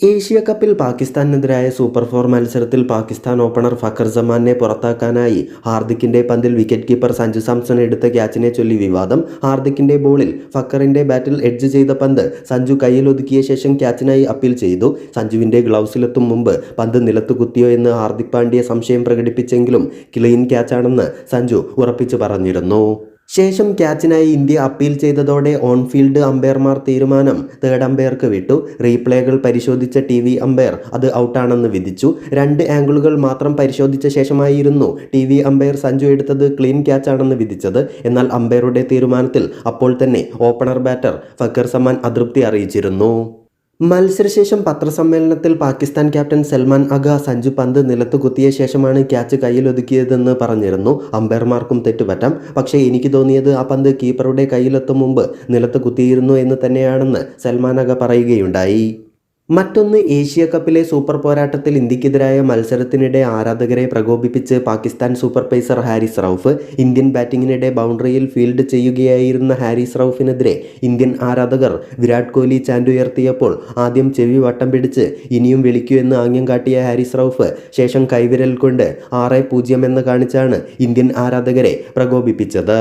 Asia കപ്പിൽ പാകിസ്ഥാനെതിരായ super four മത്സരത്തിൽ Pakistan opener Fakhar ജമാനെ പുറത്താക്കാനായി ഹാർദിക്കിന്റെ പന്തിൽ വിക്കറ്റ് കീപ്പർ സഞ്ജു സാംസൺ എടുത്ത ക്യാച്ചിനെ ചൊല്ലി വിവാദം. ഹാർദിക്കിന്റെ ബോളിൽ ഫക്കറിന്റെ ബാറ്റിൽ എഡ്ജ് ചെയ്ത പന്ത് സഞ്ജു കയ്യിൽ ഒതുക്കിയ ശേഷം ക്യാച്ചിനായി അപ്പീൽ ചെയ്തു. സഞ്ജുവിന്റെ ഗ്ലൗസിലെത്തും മുമ്പ് പന്ത് നിലത്ത് കുത്തിയോ എന്ന് ഹാർദിക് പാണ്ഡ്യ സംശയം പ്രകടിപ്പിച്ചെങ്കിലും ക്ലീൻ ക്യാച്ചാണെന്ന് സഞ്ജു ഉറപ്പിച്ചു പറഞ്ഞിരുന്നു. ശേഷം ക്യാച്ചിനായി ഇന്ത്യ അപ്പീൽ ചെയ്തതോടെ ഓൺ ഫീൽഡ് അമ്പയർമാർ തീരുമാനം. തേർഡ് അമ്പയർക്ക് വിട്ടു. റീപ്ലേകൾ പരിശോധിച്ച ടി വി അമ്പയർ അത് ഔട്ടാണെന്ന് വിധിച്ചു. രണ്ട് ആംഗിളുകൾ മാത്രം പരിശോധിച്ച ശേഷമായിരുന്നു ടി വി അമ്പയർ സഞ്ജു എടുത്തത് ക്ലീൻ ക്യാച്ചാണെന്ന് വിധിച്ചത്. എന്നാൽ അമ്പയറുടെ തീരുമാനത്തിൽ അപ്പോൾ തന്നെ ഓപ്പണർ ബാറ്റർ ഫക്കർ സമാൻ അതൃപ്തി അറിയിച്ചിരുന്നു. മത്സരശേഷം പത്രസമ്മേളനത്തിൽ പാകിസ്ഥാൻ ക്യാപ്റ്റൻ സൽമാൻ അഗ സഞ്ജു പന്ത് നിലത്ത് കുത്തിയ ശേഷമാണ് ക്യാച്ച് കയ്യിലൊതുക്കിയതെന്ന് പറഞ്ഞിരുന്നു. അമ്പയർമാർക്കും തെറ്റുപറ്റാം. പക്ഷേ എനിക്ക് തോന്നിയത് ആ പന്ത് കീപ്പറുടെ കയ്യിലെത്തും മുമ്പ് നിലത്ത് കുത്തിയിരുന്നു എന്ന് തന്നെയാണെന്ന് സൽമാൻ അഗ പറയുകയുണ്ടായി. മറ്റൊന്ന് ഏഷ്യ കപ്പിലെ സൂപ്പർ പോരാട്ടത്തിൽ ഇന്ത്യക്കെതിരായ മത്സരത്തിനിടെ ആരാധകരെ പ്രകോപിപ്പിച്ച് Pakistan super pacer Haris Rauf Indian ബാറ്റിങ്ങിനിടെ ബൗണ്ടറിയിൽ ഫീൽഡ് ചെയ്യുകയായിരുന്ന ഹാരിസ് റൌഫിനെതിരെ ഇന്ത്യൻ ആരാധകർ വിരാട് കോഹ്ലി ചാൻഡുയർത്തിയപ്പോൾ ആദ്യം ചെവി വട്ടം പിടിച്ച് ഇനിയും വിളിക്കൂ എന്ന് ആംഗ്യം കാട്ടിയ ഹാരിസ് റൌഫ് ശേഷം കൈവിരൽ കൊണ്ട് ആറ് പൂജ്യം എന്ന് കാണിച്ചാണ് ഇന്ത്യൻ ആരാധകരെ പ്രകോപിപ്പിച്ചത്.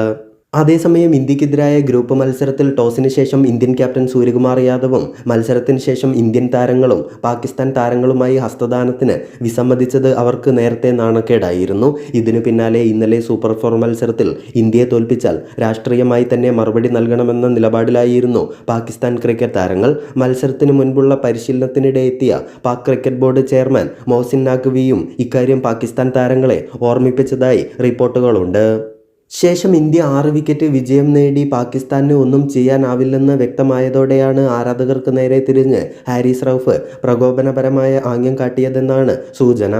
അതേസമയം ഇന്ത്യക്കെതിരായ ഗ്രൂപ്പ് മത്സരത്തിൽ ടോസിന് ശേഷം ഇന്ത്യൻ ക്യാപ്റ്റൻ സൂര്യകുമാർ യാദവും മത്സരത്തിന് ശേഷം ഇന്ത്യൻ താരങ്ങളും പാകിസ്ഥാൻ താരങ്ങളുമായി ഹസ്തദാനത്തിന് വിസമ്മതിച്ചത് അവർക്ക് നേരത്തെ നാണക്കേടായിരുന്നു. ഇതിനു പിന്നാലെ ഇന്നലെ സൂപ്പർ ഫോർ മത്സരത്തിൽ ഇന്ത്യയെ തോൽപ്പിച്ചാൽ രാഷ്ട്രീയമായി തന്നെ മറുപടി നൽകണമെന്ന നിലപാടിലായിരുന്നു പാകിസ്ഥാൻ ക്രിക്കറ്റ് താരങ്ങൾ. മത്സരത്തിന് മുൻപുള്ള പരിശീലനത്തിനിടെ എത്തിയ Pak cricket board chairman Mohsin നാഖ്വിയും ഇക്കാര്യം പാകിസ്ഥാൻ താരങ്ങളെ ഓർമ്മിപ്പിച്ചതായി റിപ്പോർട്ടുകളുണ്ട്. ശേഷം ഇന്ത്യ ആറ് വിക്കറ്റ് വിജയം നേടി പാകിസ്ഥാന് ഒന്നും ചെയ്യാനാവില്ലെന്ന് വ്യക്തമായതോടെയാണ് ആരാധകർക്ക് നേരെ തിരിഞ്ഞ് ഹാരിസ് റൌഫ് പ്രകോപനപരമായ ആംഗ്യം കാട്ടിയതെന്നാണ് സൂചന.